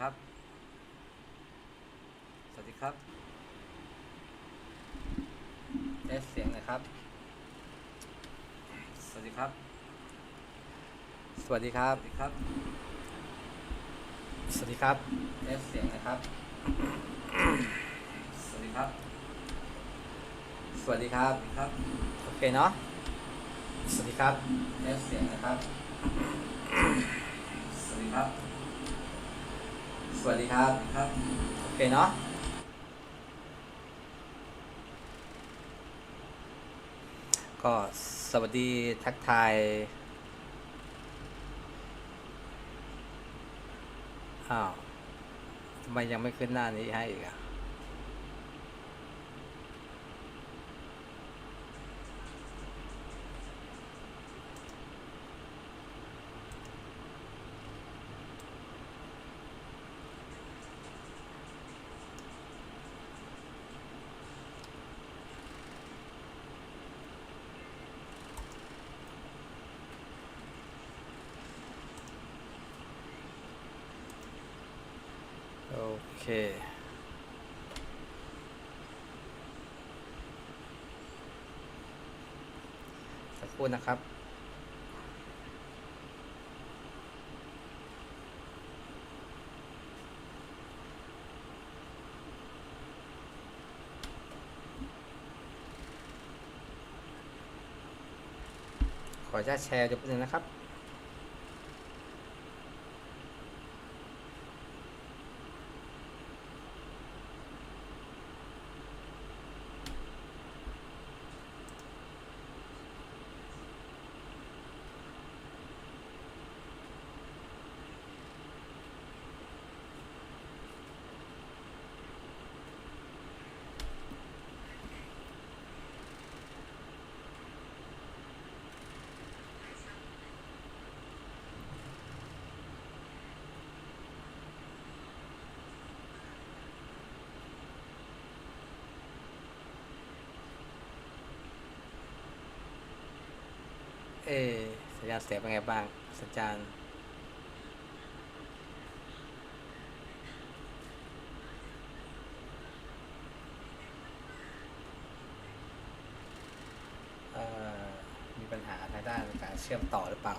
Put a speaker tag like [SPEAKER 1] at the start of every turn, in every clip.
[SPEAKER 1] ครับ สวัสดีครับเทสเสียงหน่อยครับ สวัสดีครับ สวัสดีครับ สวัสดีครับ สวัสดีครับเทสเสียงหนะครับ สวัสดีครับ สวัสดีครับครับ โอเคเนาะ สวัสดีครับเทสเสียงนะครับ สวัสดีครับ สวัสดีครับครับ โอเคเนาะก็สวัสดีทักทายอ้าวทำไมยังไม่ขึ้นหน้านี้ให้อีกอะโอเค สักครู่นะครับ ขออนุญาตแชร์เดี๋ยวแป๊บนึงนะครับ เสียเป็นไงบ้างสัญญาณมีปัญหาทางด้านการเชื่อมต่อหรือเปล่า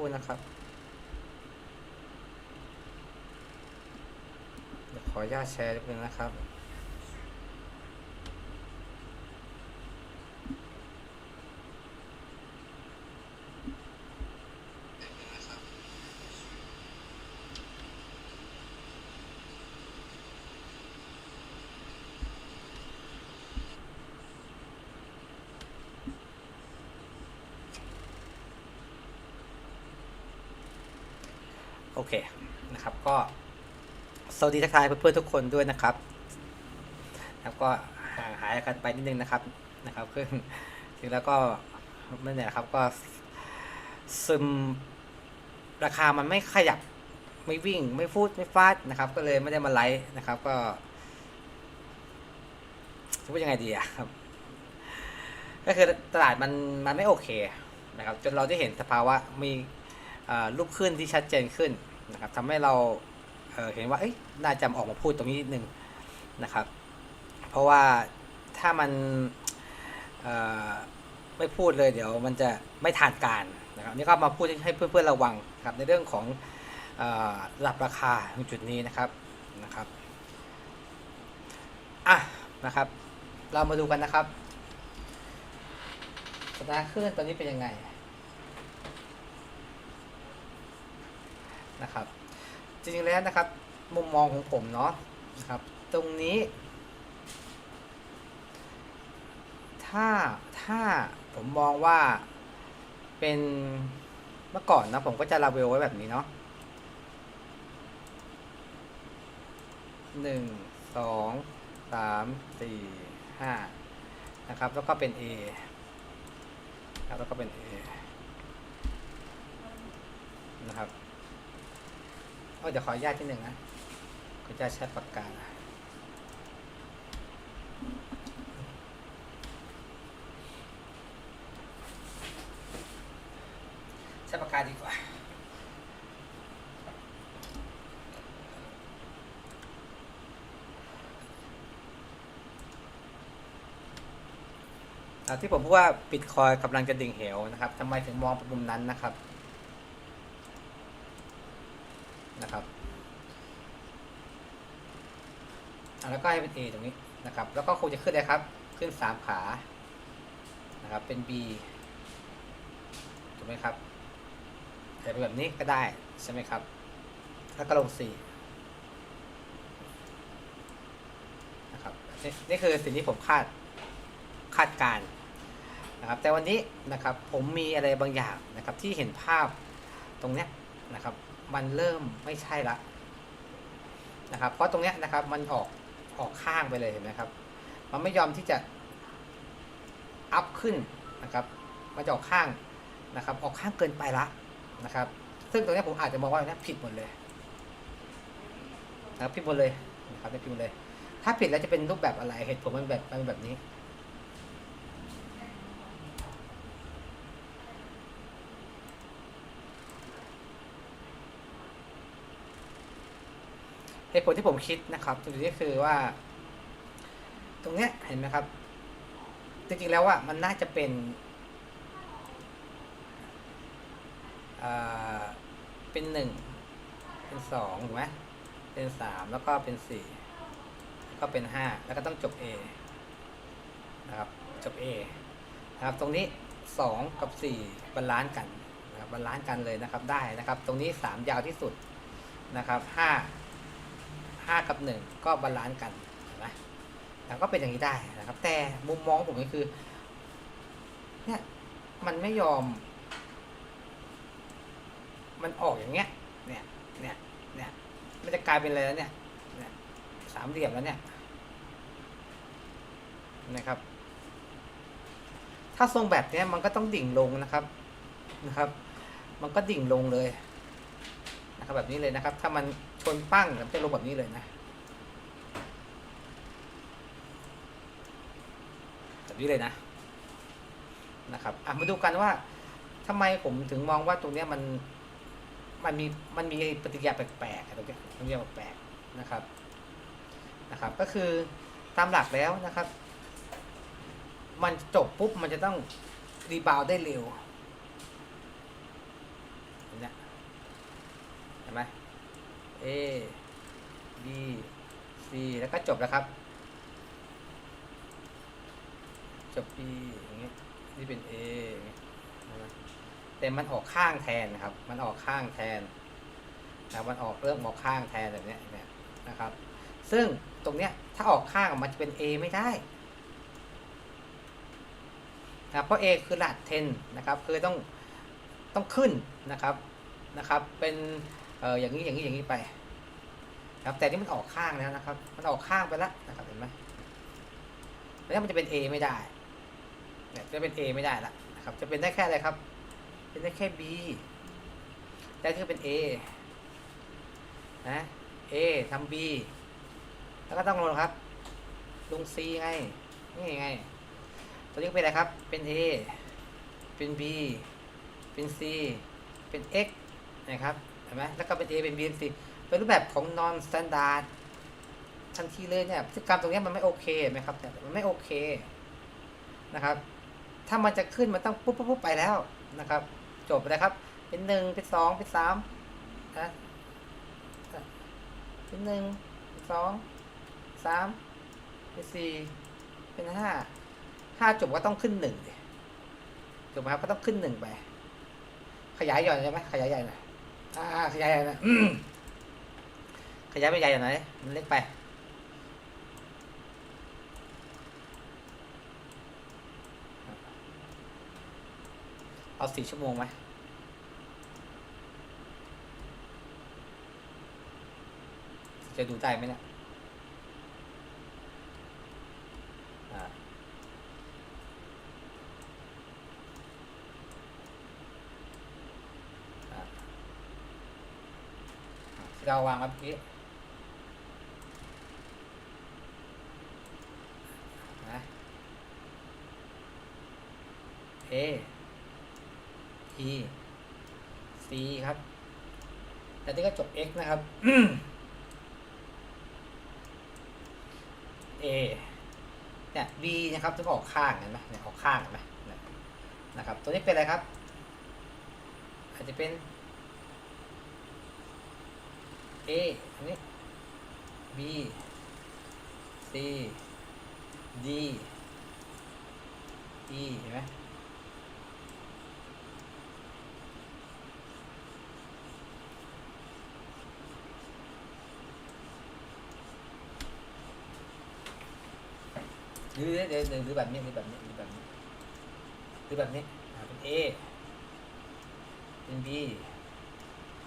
[SPEAKER 1] รู่นะครับ ขออนุญาตแชร์นิดนึงนะครับ อเคนะครับก็สวัสดีทักทายเพื่อนๆทุกคนด้วยนะครับ แล้วก็ห่างหายกันไปนิดนึงนะครับนะครับคือจริงแล้วก็ไม่เนี่ยนะครับก็ซึมราคามันไม่ขยับไม่วิ่งไม่ฟูดไม่ฟาดนะครับ ก็เลยไม่ได้มาไลฟ์นะครับ ก็จะพูดยังไงดีอะครับ ก็คือตลาดมันมันไม่โอเคนะครับ จนเราได้เห็นสภาวะมีรูปขึ้นที่ชัดเจนขึ้น นะครับทำให้เราเเห็นว่าเอ้ยน่าจะออกมาพูดตรงนี้นิดนึงนะครับ เพราะว่าถ้ามันไม่พูดเลยเดี๋ยวมันจะไม่ทานการนะครับนี่ก็มาพูดให้เพื่อนๆระวังครับในเรื่องของเออระดับราคาตรงจุดนี้นะครับนะครับอะนะครับ เรามาดูกันนะครับสถานะคลื่นตอนนี้เป็นยังไง นะครับ จริงๆแล้วนะครับ มุมมองของผมเนาะนะครับ ตรงนี้ ถ้าถ้าผมมองว่าเป็นเมื่อก่อนนะผมก็จะลาเวลไว้แบบนี้เนาะหนึ่งสองสามสี่ห้านะครับ แล้วก็เป็น A ครับแล้วก็เป็น A นะครับ โอ้เดี๋ยวขออนุญาตที่หนึ่งนะขออนุญาตใช้ปากกาใช้ปากกาดีกว่าอ่าที่ผมพูดว่าบิตคอยกำลังจะดิ่งเหวนะครับทำไมถึงมองเป็นมุมนั้นนะครับอะ แล้วก็ให้เป็น A ตรงนี้นะครับ แล้วก็คงจะขึ้นเลยครับ ขึ้นสามขานะครับเป็น B ถูกไหมครับแต่เป็นแบบนี้ก็ได้ใช่ไหมครับ แล้วก็ลง C นะครับนี่นี่คือสิ่งที่ผมคาดคาดการณ์นะครับ แต่วันนี้นะครับผมมีอะไรบางอย่างนะครับที่เห็นภาพตรงเนี้ยนะครับ มันเริ่มไม่ใช่ละนะครับ เพราะตรงเนี้ยนะครับมันออก ออกข้างไปเลยเห็นไหมครับ มันไม่ยอมที่จะอัพขึ้นนะครับ มันจะออกข้างนะครับ ออกข้างเกินไปละนะครับ ซึ่งตรงนี้ผมอาจจะมองว่าเนี้ยผิดหมดเลยนะครับผิดหมดเลยนะครับผิดหมดเลย ถ้าผิดแล้วจะเป็นรูปแบบอะไรเหตุผลมันแบบมันเป็นแบบนี้ เหตุผลที่ผมคิดนะครับตรงนี้คือว่า ตรงเนี้ยเห็นไหมครับ จริงๆแล้วว่ามันน่าจะเป็นเป็นหนึ่งเป็นสองถูกไหมเป็นสามแล้วก็เป็นสี่แล้วก็เป็นห้าแล้วก็ต้องจบ A นะครับจบ A นะครับตรงนี้สองกับสี่บาลานซ์กันนะครับบาลานซ์กันเลยนะครับได้นะครับ ตรงนี้สามยาวที่สุดนะครับห้า ห้ากับหนึ่งก็บาลานซ์กันเห็นไหมแล้วก็เป็นอย่างนี้ได้นะครับ แต่มุมมองผมก็คือเนี่ยมันไม่ยอม มันออกอย่างเงี้ยเนี่ยเนี่ยเนี่ยมันจะกลายเป็นอะไรแล้วเนี่ยเนี่ยสามเหลี่ยมแล้วเนี่ยนะครับ ถ้าทรงแบบเนี้ยมันก็ต้องดิ่งลงนะครับนะครับ มันก็ดิ่งลงเลยนะครับแบบนี้เลยนะครับ ถ้ามัน ชนปั้งมันจะลงแบบนี้เลยนะแบบนี้เลยนะนะครับอะมาดูกันว่าทำไมผมถึงมองว่าตรงเนี้ยมันมันมีมันมีปฏิกิริยาแปลกๆตรงเนี้ยปฏิกิริยาแปลกๆนะครับนะครับ ก็คือตามหลักแล้วนะครับ มันจบปุ๊บมันจะต้องรีบาวได้เร็วเห็นไหม A B C แล้วก็จบแล้วครับ จบ B อย่างเงี้ยนี่เป็น A อย่างเงี้ยเห็มแต่มันออกข้างแทนนะครับ มันออกข้างแทนนะมันออกเริ่มออกข้างแทนแบบเนี้ยเนี่ยนะครับ ซึ่งตรงเนี้ยถ้าออกข้างมันจะเป็น A ไม่ได้นะครับเพราะ A คือรหัส10นะครับ คือต้องต้องขึ้นนะครับนะครับ เป็น เอออย่างนี้อย่างนี้อย่างนี้ไปครับแต่นี่มันออกข้างแล้วนะครับ มันออกข้างไปแล้วนะครับเห็นไหมแล้วมันจะเป็น A ไม่ได้เนี่ยจะเป็น A ไม่ได้ละนะครับ จะเป็นได้แค่อะไรครับ เป็นได้แค่ B ได้ที่เป็น A นะ A ทำ B แล้วก็ต้องลงครับ ลง C ไง นี่ไง ตัวนี้เป็นอะไรครับ เป็น A เป็น B เป็น C เป็น X นะครับ ห็นไหมแล้วก็เป็น A เป็น B เป็น C เป็นรูปแบบของ non standard ทันทีเลยเนี่ยพฤติกรรมตรงนี้มันไม่โอเคเห็นไหมครับเนี่ยมันไม่โอเคนะครับ ถ้ามันจะขึ้นมันต้องปุ๊บปุ๊บปุ๊บไปแล้วนะครับ จบเลยครับ เป็นหนึ่งเป็นสองเป็นสามนะเป็นหนึ่งเป็นสองสามเป็นสี่เป็นห้าห้าจบก็ต้องขึ้นหนึ่งดิจบไหมครับก็ต้องขึ้นหนึ่งไป ขยายหย่อนใช่ไหมขยายใหญ่หน่อย อ่าขยายใหญ่หน่อยอืมขยายไปใหญ่หน่อยมันเล็กไป เอาสี่ชั่วโมงไหมจะดูได้ไหมเนี่ย เราวางไว้เมื่อกี้นะ A E C ครับ แต่นี่ก็จบ x นะครับ A เนี่ย B นะครับจะออกข้างเห็นไหมเนี่ยออกข้างเห็นไหมนะครับ ตัวนี้เป็นอะไรครับ อาจจะเป็น A อันนี้ B C D E เห็นไหมหรือเดี๋ยวหรือแบบนี้หรือแบบนี้หรือแบบนี้หรือแบบนี้เป็น A เป็น B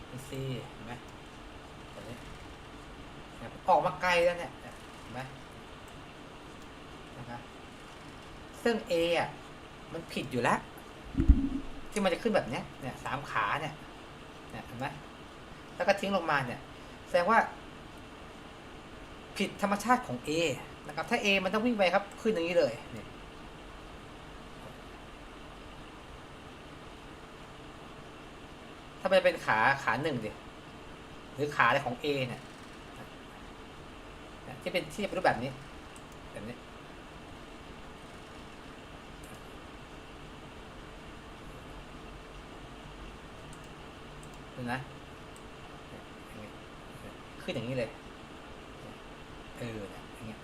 [SPEAKER 1] เป็น C เห็นไหม ออกมาไกลแล้วเนี่ยเห็นไหมนะครับซึ่ง A อะมันผิดอยู่แล้ว ที่มันจะขึ้นแบบเนี้ยเนี่ยสามขาเนี่ยเนี่ยเห็นไหมแล้วก็ทิ้งลงมาเนี่ย แสดงว่า ผิดธรรมชาติของ A นะครับ ถ้า A มันต้องวิ่งไปครับ ขึ้นอย่างนี้เลยเนี่ยถ้ามันเป็นขาขาหนึ่งดิหรือขาอะไรของ A เนี่ยเนี่ย ที่เป็นที่เป็นรูปแบบนี้แบบนี้ดูนะขึ้นอย่างนี้เลย เออเนี่ยอย่างเงี้ย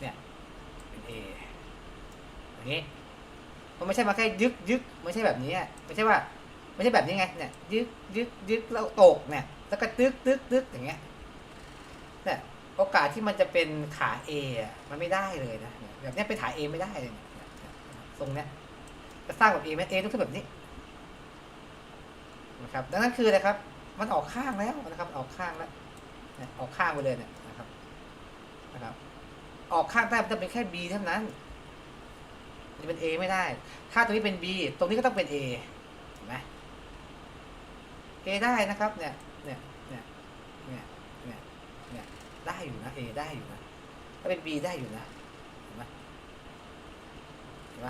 [SPEAKER 1] เนี่ยเป็น A อย่างงี้มันไม่ใช่มาแค่ยึกยึกไม่ใช่แบบนี้ไม่ใช่ว่าไม่ใช่แบบนี้ไงเนี่ยยึกยึกยึกแล้วตกเนี่ยแล้วก็ตึกตึกตึกอย่างเงี้ย โอกาสที่มันจะเป็นขา A อะมันไม่ได้เลยนะแบบนี้เป็นขา A ไม่ได้เลยทรงเนี้ยจะสร้างแบบ A ไหม A ต้องขึ้นแบบนี้นะครับ ดังนั้นคืออะไรครับ มันออกข้างแล้วนะครับ ออกข้างแล้วออกข้างไปเลยเนี่ยนะครับนะครับ ออกข้างได้มันจะเป็นแค่ B เท่านั้นจะเป็น A ไม่ได้ ถ้าตรงนี้เป็น B ตรงนี้ก็ต้องเป็น A เห็นไหม A ได้นะครับ เนี่ยเนี่ย ได้อยู่นะ A ได้อยู่นะถ้าเป็น B ได้อยู่นะเห็นไหมเห็นไหม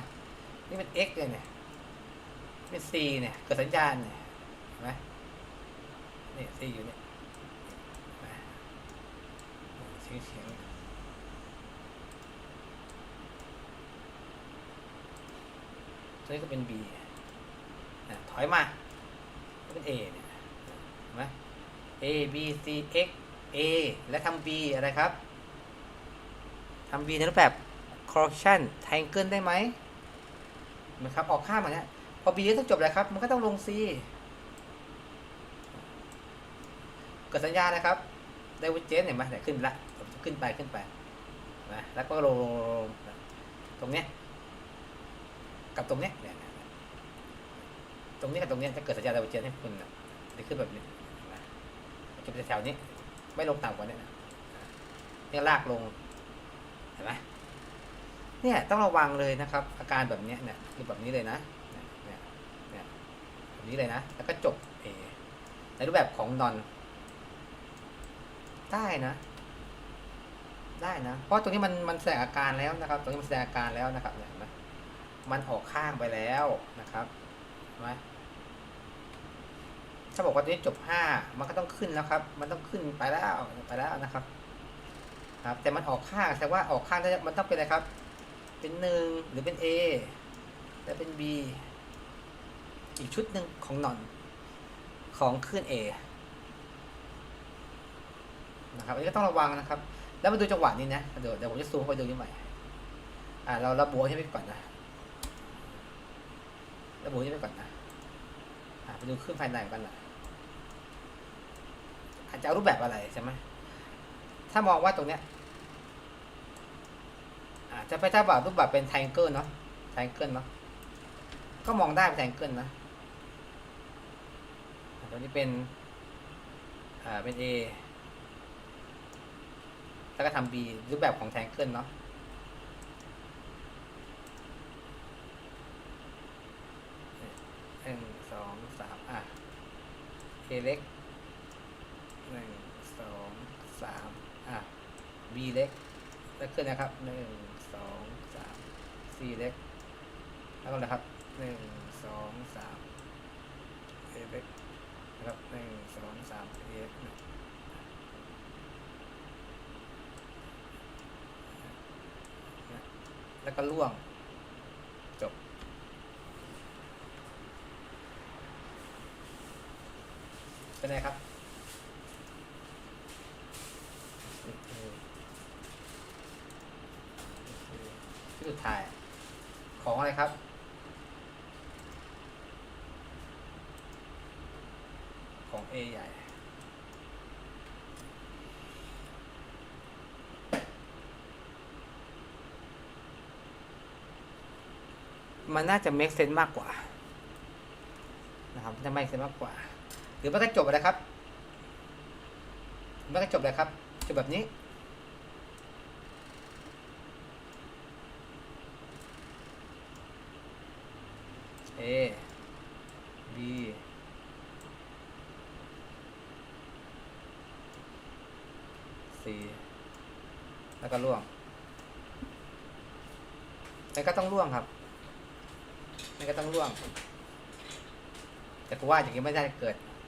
[SPEAKER 1] นี่เป็น X เลยเนี่ยเป็น C เนี่ยเกิดสัญญาณเนี่ยเห็นไหมนี่ C อยู่เนี่ยเฉียงเฉียงตัวนี้ก็เป็น B ถอยมาก็เป็น A เนี่ยเห็นไหม A B C X A และทำ B อะไรครับทำ B ในรูปแบบ correlation triangle ได้ไหมนะครับออกข้ามาเนี่ยพอ B ต้องจบแล้วครับ มันก็ต้องลง C เกิดสัญญานะครับ ไดเวอร์เจนเห็นไหมเนี่ยขึ้นละขึ้นไปขึ้นไปนะแล้วก็ลงลงลงตรงเนี้ยกับตรงเนี้ยเนี่ยเนี่ยตรงนี้กับตรงเนี้ยจะเกิดสัญญาณไดเวอร์เจนให้คุณนะจะขึ้นแบบนี้นะจะเป็นแถวนี้ ไม่ลงต่ำกว่านี้นะเนี่ยลากลงเห็นไหมเนี่ยต้องระวังเลยนะครับ อาการแบบนี้เนี่ยคือแบบนี้เลยนะเนี่ยเนี่ยแบบนี้เลยนะ แล้วก็จบเอในรูปแบบของนอน ได้นะ ได้นะ เพราะตรงนี้มันมันแสดงอาการแล้วนะครับ ตรงนี้มันแสดงอาการแล้วนะครับเนี่ยเห็นไหมมันออกข้างไปแล้วนะครับเห็นไหม ถ้าบอกว่าตัวนี้จบห้ามันก็ต้องขึ้นแล้วครับ มันต้องขึ้นไปแล้วไปแล้วนะครับ ครับ แต่มันออกข้างแต่ว่าออกข้างมันต้องเป็นอะไรครับ เป็นหนึ่งหรือเป็น A และเป็น B อีกชุดหนึ่งของนอนของขึ้น A นะครับอันนี้ก็ต้องระวังนะครับ แล้วมาดูจังหวะนี้นะเดี๋ยวเดี๋ยวผมจะซูมเข้าไปดูนี่ใหม่อ่าเราระบุให้ไปก่อนนะระบุให้ไปก่อนนะอ่าไปดูขึ้นภายในกันหน่อย อาจจะเอารูปแบบอะไรใช่ไหมถ้ามองว่าตรงเนี้ยอาจจะไปถ้าแบบรูปแบบเป็นไทงเกิลเนาะไทงเกิลเนาะก็มองได้เป็นไทงเกิลนะตัวนี้เป็นอ่าเป็น A แล้วก็ทำ B รูปแบบของแทงเกิลเนาะหนึ่งสองสามอะ A เล็ก สามอะ B เล็กแล้วขึ้นนะครับหนึ่งสองสาม C เล็กแล้วก็นะครับหนึ่งสองสาม A เล็กนะครับหนึ่งสองสาม A เล็กแล้วก็ล่วงจบเป็นไงครับ ที่ของอะไรครับ ของ A ใหญ่ มันน่าจะ make sense มากกว่า นะครับจะ make sense มากกว่า หรือไม่ก็จบอะไรครับไม่ก็จบเลยครับ จบแบบนี้ B C แล้วก็ล่วงแล้วก็ต้องล่วงครับแล้วก็ต้องล่วง แต่กูว่าอย่างนี้ไม่ได้เกิด